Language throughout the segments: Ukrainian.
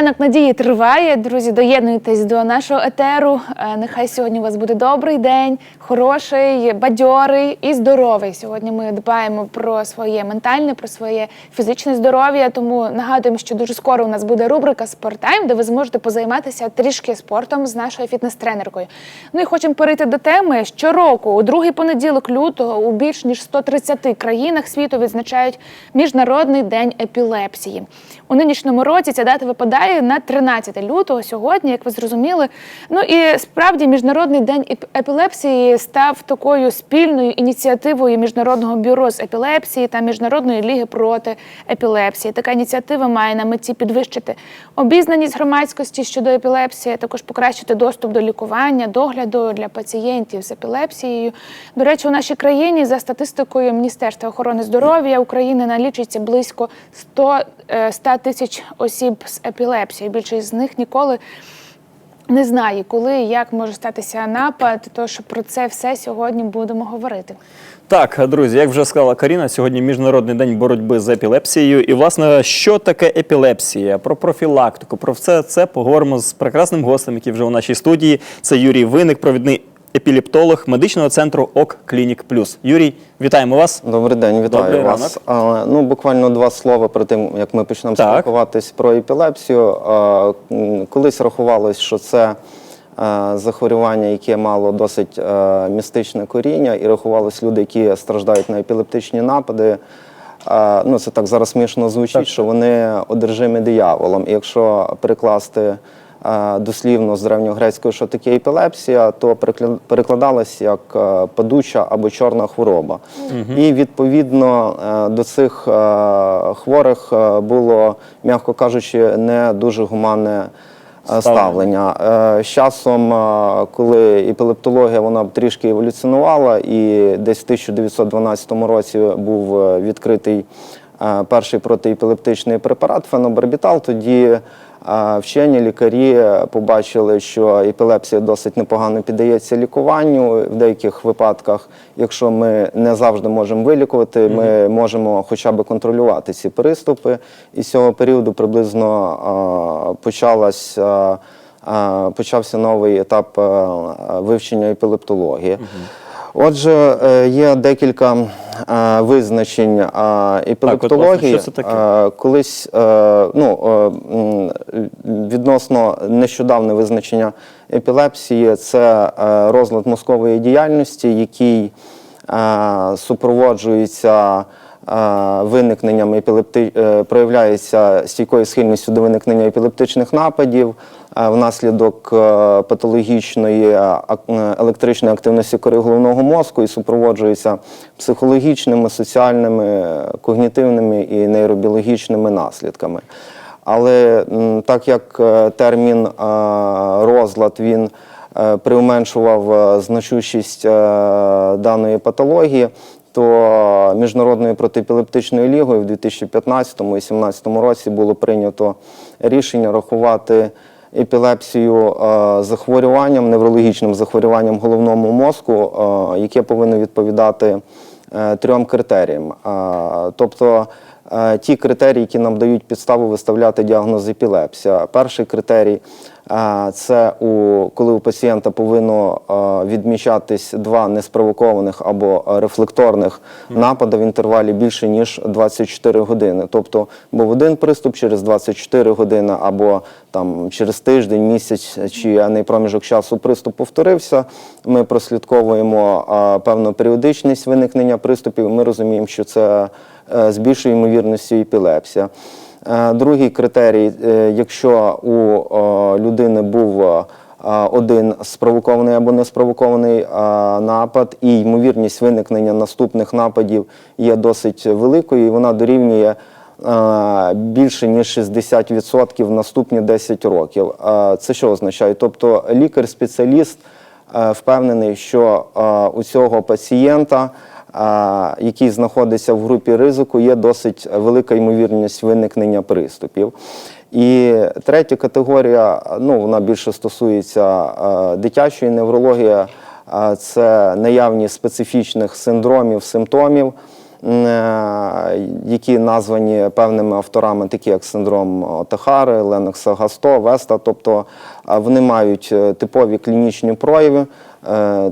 Ранок надії триває. Друзі, доєднуйтесь до нашого етеру. Е, Нехай сьогодні у вас буде добрий день, хороший, бадьорий і здоровий. Сьогодні ми дбаємо про своє ментальне, про своє фізичне здоров'я. Тому нагадуємо, що дуже скоро у нас буде рубрика «Спорттайм», де ви зможете позайматися трішки спортом з нашою фітнес-тренеркою. Ну і хочемо перейти до теми. Щороку, у другий понеділок лютого, у більш ніж 130 країнах світу відзначають Міжнародний день епілепсії. У нинішньому році ця дата випадає на 13 лютого сьогодні, як ви зрозуміли. Ну і справді міжнародний день епілепсії став такою спільною ініціативою міжнародного бюро з епілепсії та міжнародної ліги проти епілепсії. Така ініціатива має на меті підвищити обізнаність громадськості щодо епілепсії, також покращити доступ до лікування, догляду для пацієнтів з епілепсією. До речі, у нашій країні за статистикою Міністерства охорони здоров'я України налічується близько 100, е, 100 тисяч осіб з епілепсією. Більшість з них ніколи не знає, коли і як може статися напад. Тож про це все сьогодні будемо говорити. Так, друзі, як вже сказала Каріна, сьогодні міжнародний день боротьби з епілепсією. І власне, що таке епілепсія? Про профілактику, про все це поговоримо з прекрасним гостем, який вже у нашій студії. Це Юрій Виник, провідний епілептолог медичного центру ОК Клінік Плюс. Юрій, вітаємо вас. Добрий день, вітаю Добрий вас. А, ну, буквально два слова про тим, як ми почнемо Так. спілкуватись про епілепсію. А, колись рахувалось, що це е, захворювання, яке мало досить е, містичне коріння, і рахувалось люди, які страждають на епілептичні напади. Е, ну, це так зараз смішно звучить, що вони одержимі дияволом. І якщо перекласти дослівно з древньогрецького, що таке епілепсія, то перекладалось як е, падуча або чорна хвороба. І відповідно е, до цих е, хворих е, було, м'яко кажучи, не дуже гуманне. е, Ставлення Е, з часом, е, коли епілептологія вона трішки еволюціонувала, і десь в 1912 році був е, відкритий е, перший протиепілептичний препарат фенобарбітал, тоді е, вчені лікарі побачили, що епілепсія досить непогано піддається лікуванню. В деяких випадках, якщо ми не завжди можемо вилікувати, ми можемо хоча б контролювати ці приступи. І з цього періоду приблизно почалась. Почався новий етап вивчення епілептології. Отже, е, є декілька е, визначень е, епілептології. що це таке? Е, Колись ну, відносно нещодавне визначення епілепсії це розлад мозкової діяльності, який супроводжується виникненням епілепти... е, проявляється стійкою схильністю до виникнення епілептичних нападів е, внаслідок е, патологічної електричної активності кори головного мозку і супроводжується психологічними, соціальними, когнітивними і нейробіологічними наслідками. Але так як термін розлад він приуменшував значущість даної патології, то Міжнародною протиепілептичною лігою в 2015 і 2017 році було прийнято рішення рахувати епілепсію е, захворюванням, неврологічним захворюванням головному мозку, е, яке повинно відповідати е, трьом критеріям. Тобто ті критерії, які нам дають підставу виставляти діагноз епілепсія. Перший критерій е, це у, коли у пацієнта повинно е, відмічатись два неспровокованих або е, рефлекторних напади в інтервалі більше ніж 24 години. Тобто був один приступ через 24 години або там через тиждень, місяць чи енний проміжок часу приступ повторився. Ми прослідковуємо е, певну періодичність виникнення приступів. Ми розуміємо, що це е, з більшою ймовірністю епілепсія. Е, Другий критерій, е, якщо у е, людини був е, один спровокований або неспровокований е, напад, і ймовірність виникнення наступних нападів є досить великою, і вона дорівнює е, більше ніж 60% в наступні 10 років. Е, Це що означає? Тобто лікар-спеціаліст е, впевнений, що е, у цього пацієнта який знаходиться в групі ризику, є досить велика ймовірність виникнення приступів. І третя категорія, ну вона більше стосується дитячої неврології, це наявність специфічних синдромів, симптомів. е, які названі певними авторами, такі як синдром Отахари, Ленокса Гасто, Веста. Тобто вони мають е, типові клінічні прояви,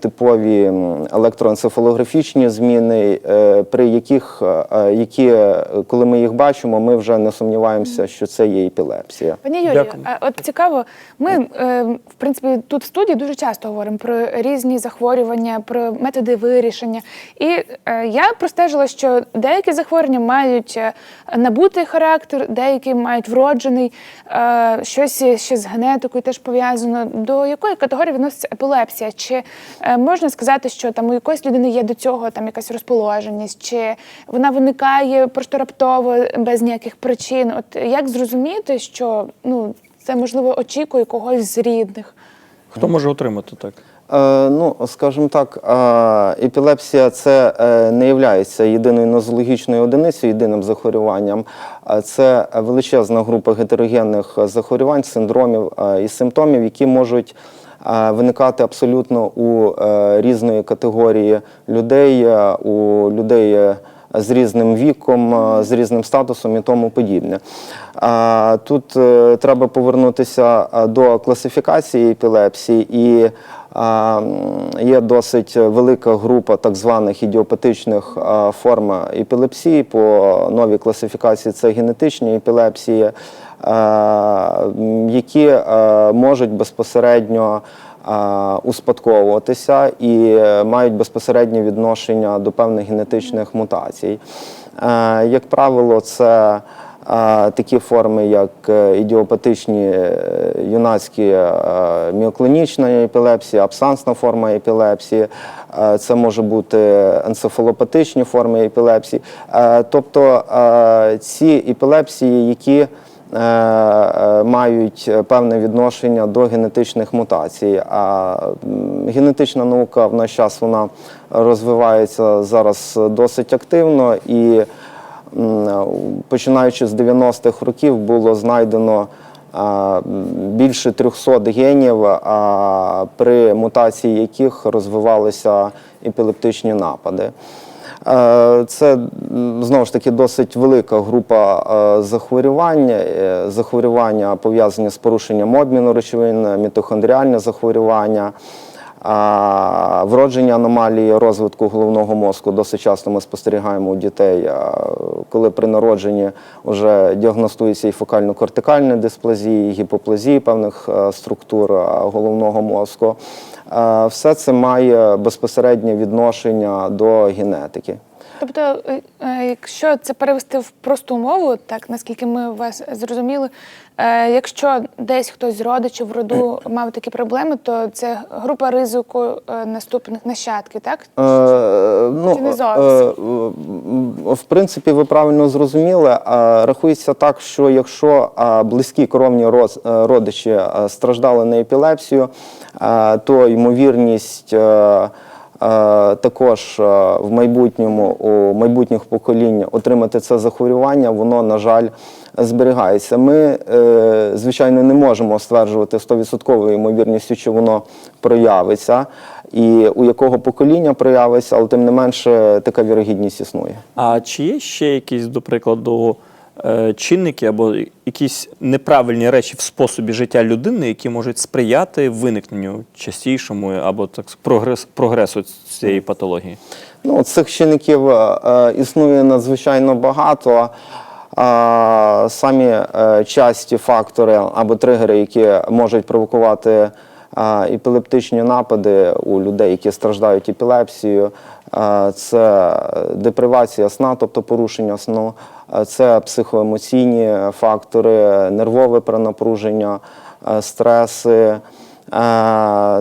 типові м, електроенцефалографічні зміни, е, при яких, е, які, е, коли ми їх бачимо, ми вже не сумніваємося, що це є епілепсія. Пані Юлію, а от цікаво, ми е, в принципі тут в студії дуже часто говоримо про різні захворювання, про методи вирішення. І е, я простежила, що деякі захворювання мають е, набутий характер, деякі мають вроджений, е, щось ще з генетикою теж пов'язано. До якої категорії відноситься епілепсія? Чи е, можна сказати, що там у якоїсь людини є до цього там якась розположеність, чи вона виникає просто раптово без ніяких причин? От як зрозуміти, що ну це можливо очікує когось з рідних? Хто може отримати так? Е, ну, скажімо так, е, епілепсія це е, не є єдиною нозологічною одиницею, єдиним захворюванням. Це величезна група гетерогенних захворювань, синдромів е, і симптомів, які можуть виникати абсолютно у е, різної категорії людей, е, у людей. е, з різним віком, е, з різним статусом і тому подібне. Тут е, треба повернутися е, до класифікації епілепсії, і є досить велика група так званих ідіопатичних е, форм епілепсії. По новій класифікації це генетичні епілепсії, е, які е, можуть безпосередньо успадковуватися і е, мають безпосереднє відношення до певних генетичних мутацій. Е, Як правило, це е, такі форми, як е, ідіопатичні е, юнацькі е, міоклонічна епілепсія, абсансна форма епілепсії, е, це може бути енцефалопатичні форми епілепсії. Е, Тобто е, ці епілепсії, які е, е, мають певне відношення до генетичних мутацій. А генетична наука в наш час вона розвивається зараз досить активно і починаючи з 90-х років було знайдено більше 300 генів, при мутації яких розвивалися епілептичні напади. Е, Це знову ж таки досить велика група захворювання. захворювань. Е, Захворювання пов'язані з порушенням обміну речовин, мітохондріальне захворювання. Вродження аномалії розвитку головного мозку досить часто ми спостерігаємо у дітей, коли при народженні вже діагностується і фокально-кортикальні дисплазії, і гіпоплазії певних е, структур головного мозку. Е, Все це має безпосереднє відношення до генетики. Тобто, е, е, якщо це перевести в просту мову, так наскільки ми вас зрозуміли, е, якщо десь хтось з родичів в роду мав такі проблеми, то це група ризику наступних нащадків, так? Е, ну, Чи не зовсім? в принципі, ви правильно зрозуміли. Рахується так, що якщо близькі кровні родичі страждали на епілепсію, то ймовірність. Е, Також е, в майбутньому у майбутніх поколінь отримати це захворювання, воно на жаль зберігається. Ми, е, звичайно, не можемо стверджувати 100% ймовірністю, чи воно проявиться, і у якого покоління проявиться, але тим не менше така вірогідність існує. А чи є ще якісь, до прикладу, чинники або якісь неправильні речі в способі життя людини, які можуть сприяти виникненню частішому або так прогрес, прогресу цієї патології? Ну, цих чинників е, е, існує надзвичайно багато. А, самі е, часті фактори або тригери, які можуть провокувати а, епілептичні напади у людей, які страждають епілепсією, це депривація сна, тобто порушення сну, це психоемоційні фактори, нервове перенапруження, стреси.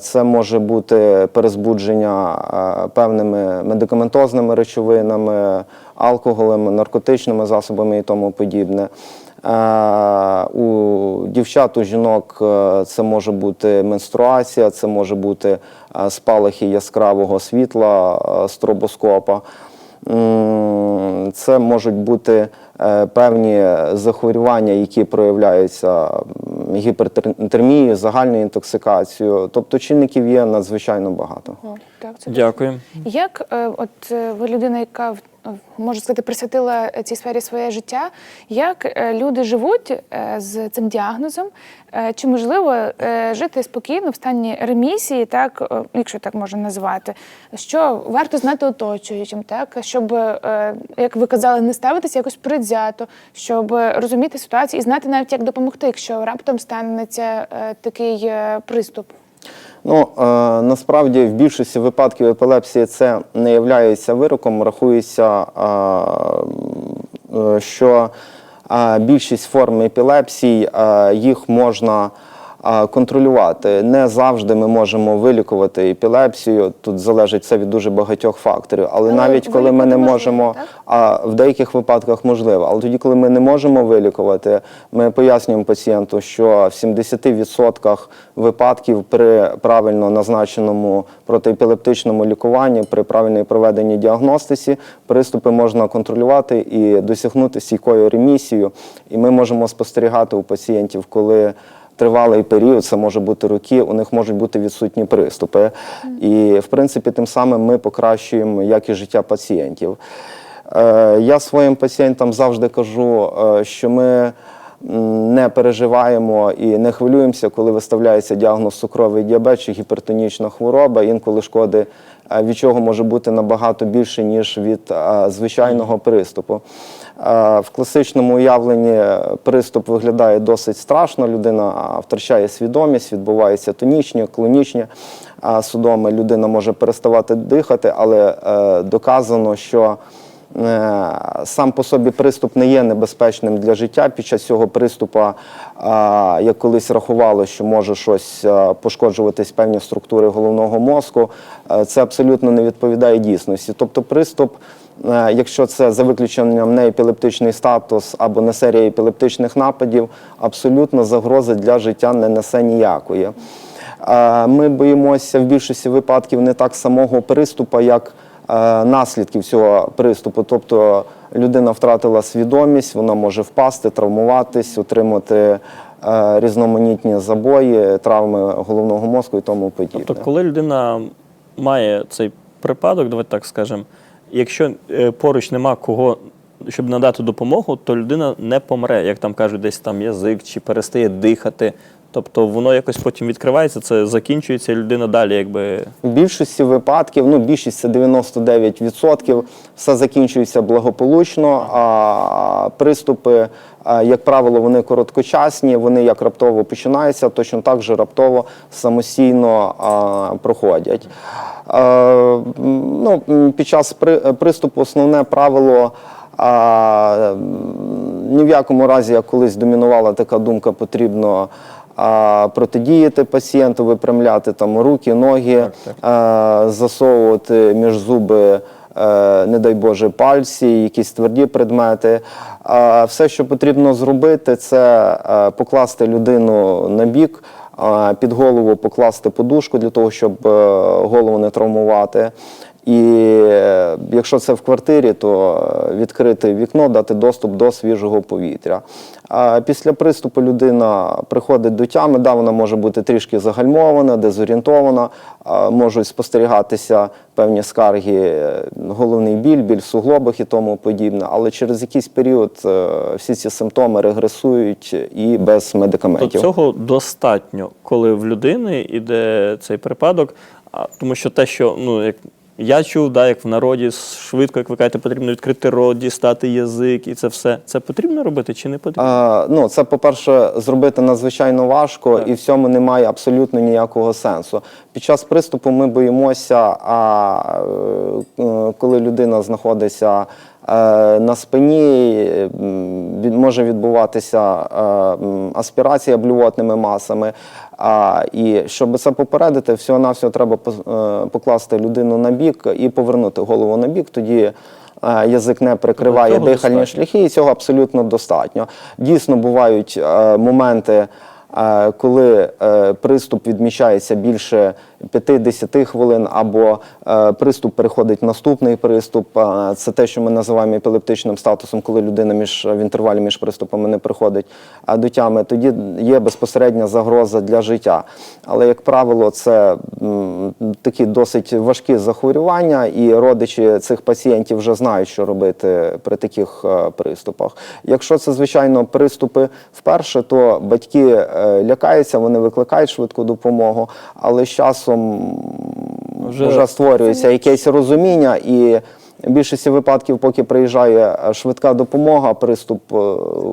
Це може бути перезбудження певними медикаментозними речовинами, алкоголем, наркотичними засобами і тому подібне. Е, У дівчат, у жінок е, це може бути менструація, це може бути е, спалахи яскравого світла, стробоскопа. Це можуть бути певні захворювання, які проявляються гіпертермією, загальною інтоксикацією. Тобто чинників є надзвичайно багато. О, так, це Дякую. Як от ви людина, яка в можу сказати, присвятила цій сфері своє життя. Як е, люди живуть е, з цим діагнозом? Е, Чи можливо е, жити спокійно в стані ремісії, так, е, якщо так можна назвати, що варто знати оточуючим, так, щоб, е, як ви казали, не ставитися якось предвзято, щоб розуміти ситуацію і знати навіть, як допомогти, якщо раптом станеться е, такий е, приступ. Ну е, насправді в більшості випадків епілепсії це не є вироком. Рахується, е, е, що е, більшість форм епілепсій е, їх можна контролювати. Не завжди ми можемо вилікувати епілепсію. Тут залежить це від дуже багатьох факторів. Але Але навіть коли ми не можемо, так? а в деяких випадках можливо. Але тоді, коли ми не можемо вилікувати, ми пояснюємо пацієнту, що в 70% випадків при правильно назначеному протиепілептичному лікуванні, при правильній проведенні діагностиці, приступи можна контролювати і досягнути стійкою ремісію. І ми можемо спостерігати у пацієнтів, коли Тривалий період, це може бути роки, у них можуть бути відсутні приступи. І, в принципі, тим самим ми покращуємо якість життя пацієнтів. Е, Я своїм пацієнтам завжди кажу, е, що ми не переживаємо і не хвилюємося, коли виставляється діагноз цукровий діабет чи гіпертонічна хвороба. Інколи шкоди від чого може бути набагато більше, ніж від звичайного приступу. В класичному уявленні приступ виглядає досить страшно. Людина втрачає свідомість, відбуваються тонічні, клонічні судоми. Людина може переставати дихати, але е, доказано, що сам по собі приступ не є небезпечним для життя. Під час цього приступу, е, як колись рахувало, що може щось е, пошкоджуватись певні структури головного мозку, е, це абсолютно не відповідає дійсності. Тобто приступ. Е, Якщо це за виключенням не епілептичний статус або не серія епілептичних нападів, абсолютно загрози для життя не несе ніякої. Е, Ми боїмося в більшості випадків не так самого приступу, як е, наслідків цього приступу. Тобто людина втратила свідомість, вона може впасти, травмуватись, отримати е, різноманітні забої, травми головного мозку і тому подібне. Тобто, коли людина має цей припадок, давайте так скажемо, якщо е, поруч нема кого, щоб надати допомогу, то людина не помре, як там кажуть, десь там язик чи перестає дихати. Тобто воно якось потім відкривається, це закінчується, і людина далі якби. В більшості випадків, ну більшість це 99%, все закінчується благополучно, а приступи, як правило, вони короткочасні, вони як раптово починаються, точно так же раптово самостійно проходять. Ну, під час при- приступу основне правило. А, ні в якому разі, як колись домінувала така думка, потрібно а, протидіяти пацієнту, випрямляти там руки, ноги, а, засовувати між зуби. е, Не дай Боже, пальці, якісь тверді предмети. А Все, що потрібно зробити, це е, покласти людину на бік, під голову покласти подушку для того, щоб е, голову не травмувати. І е, якщо це в квартирі, то е, відкрити вікно, дати доступ до свіжого повітря. А після приступу людина приходить до тями, да, вона може бути трішки загальмована, дезорієнтована, можуть спостерігатися певні скарги, е, головний біль, біль в суглобах і тому подібне. Але через якийсь період всі ці симптоми регресують і без То медикаментів. цього достатньо, коли в людини йде цей припадок. Тому що те, що ну, як я чув, да, як в народі швидко, як ви кажете, потрібно відкрити рот, дістати язик і це все. Це потрібно робити чи не потрібно? А, ну, це, по-перше, зробити надзвичайно важко, і в цьому немає абсолютно ніякого сенсу. Під час приступу ми боїмося, а е, коли людина знаходиться на спині, від- може відбуватися е, аспірація блювотними масами. І щоб це попередити, всього-навсього треба е, покласти людину на бік і повернути голову на бік. Тоді е, язик не прикриває дихальні достатньо. шляхи, і цього абсолютно достатньо. Дійсно, бувають е, моменти, е, коли е, приступ відмічається більше 5-10 хвилин, або е, приступ переходить в наступний приступ. Е, Це те, що ми називаємо епілептичним статусом, коли людина між в інтервалі між приступами не приходить до тями. Тоді є безпосередня загроза для життя. Але, як правило, це такі досить важкі захворювання, і родичі цих пацієнтів вже знають, що робити при таких е, приступах. Якщо це, звичайно, приступи вперше, то батьки лякаються, вони викликають швидку допомогу, але з часом Вже- вже, створюється якесь розуміння і. В більшості випадків, поки приїжджає е, швидка допомога, приступ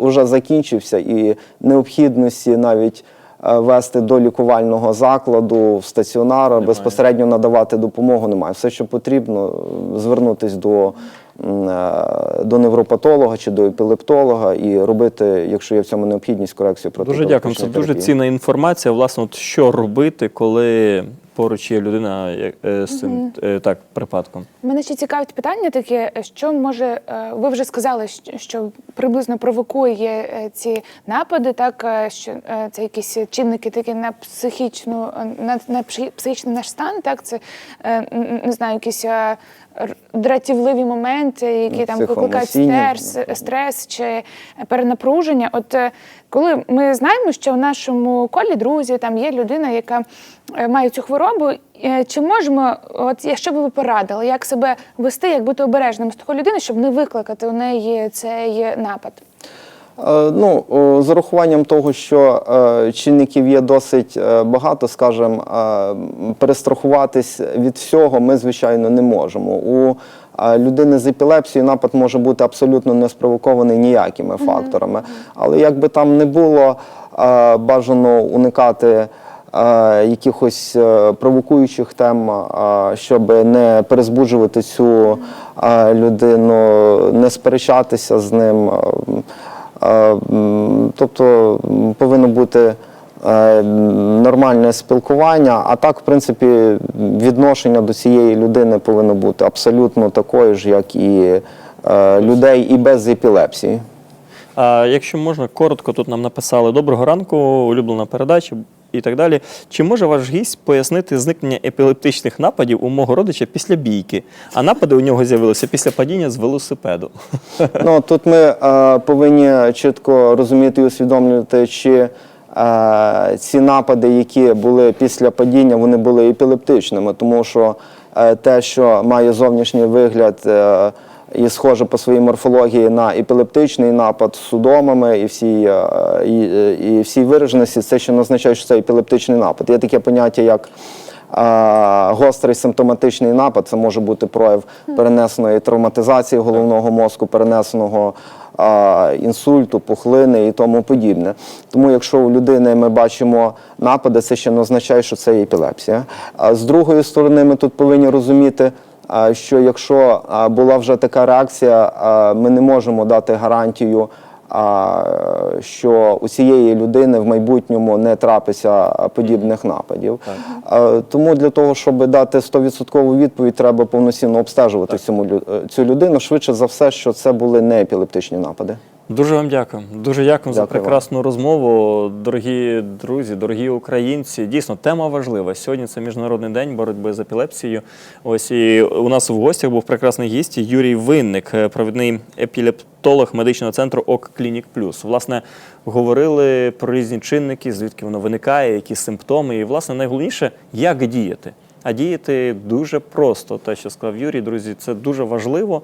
вже закінчився, і необхідності навіть е, вести до лікувального закладу в стаціонар, безпосередньо надавати допомогу немає. Все, що потрібно, е, звернутися до, е, до невропатолога чи до епілептолога і робити, якщо є в цьому необхідність, корекцію Дуже дякую. Це протиепілептичної дуже терапії. цінна інформація. Власне, от що робити, коли поруч є людина як- е, з цим е, так припадком. Мене ще цікавить питання таке, що може, е, ви вже сказали, що- приблизно провокує е, ці напади, так е, що е, це якісь чинники такі на психічну, е, на, на психічний наш стан, так це е, не знаю, якісь е, дратівливі моменти, які там викликають стрес, стрес чи перенапруження. От е, коли ми знаємо, що в нашому колі друзі там є людина, яка е, має цю хворобу, е, чи можемо, от я- що би ви порадили, як себе вести, як бути обережним з такою людиною, щоб не викликати у неї цей напад? Е, Ну, з урахуванням того, що чинників є досить багато, скажімо, перестрахуватись від всього ми, звичайно, не можемо. У людини з епілепсією напад може бути абсолютно не спровокований ніякими факторами. Але як би там не було, е, бажано уникати. е, Якихось е, провокуючих тем, щоб не перезбуджувати цю людину, не сперечатися з ним. Тобто повинно бути нормальне спілкування, а так, в принципі, відношення до цієї людини повинно бути абсолютно такою ж, як і е, людей і без епілепсії. А якщо можна, коротко тут нам написали Доброго ранку, улюблена передача і так далі. Чи може ваш гість пояснити зникнення епілептичних нападів у мого родича після бійки? А напади у нього з'явилися після падіння з велосипеду. Ну, тут ми е, повинні чітко розуміти і усвідомлювати, чи е, ці напади, які були після падіння, вони були епілептичними, тому що е, те, що має зовнішній вигляд е, і схоже по своїй морфології на епілептичний напад з судомами і всій, е, і, і всій вираженості, це ще не означає, що це епілептичний напад. Є таке поняття, як Гострий симптоматичний напад це може бути прояв перенесеної травматизації головного мозку, перенесеного інсульту, пухлини і тому подібне. Тому, якщо у людини ми бачимо напади, це ще не означає, що це епілепсія. З другої сторони, ми тут повинні розуміти. Що якщо була вже така реакція, ми не можемо дати гарантію, що у цієї людини в майбутньому не трапиться подібних нападів. Тому для того, щоб дати 100% відповідь, треба повноцінно обстежувати цьому лю- цю людину. Швидше за все, що це були не епілептичні напади. Дуже вам дякую. Дуже дякую за Дякую вам. прекрасну розмову. Дорогі друзі, дорогі українці. Дійсно, тема важлива. Сьогодні це Міжнародний день боротьби з епілепсією. Ось і у нас в гостях був прекрасний гість Юрій Винник, провідний епілептолог медичного центру ОК Клінік Плюс. Власне, говорили про різні чинники, звідки воно виникає, які симптоми. І, власне, найголовніше, як діяти. А діяти дуже просто, те, що сказав Юрій, друзі, це дуже важливо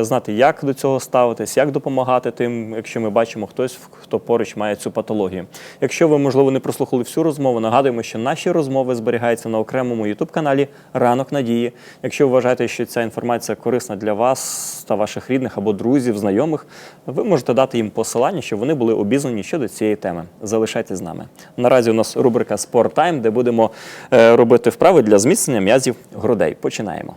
знати, як до цього ставитись, як допомагати тим, якщо ми бачимо хтось, хто поруч має цю патологію. Якщо ви, можливо, не прослухали всю розмову, нагадуємо, що наші розмови зберігаються на окремому ютуб-каналі Ранок Надії. Якщо вважаєте, що ця інформація корисна для вас та ваших рідних або друзів, знайомих, ви можете дати їм посилання, щоб вони були обізнані щодо цієї теми. Залишайтесь з нами. Наразі у нас рубрика Спорт Тайм, де будемо е, робити вправи для зміцнення м'язів грудей. Починаємо.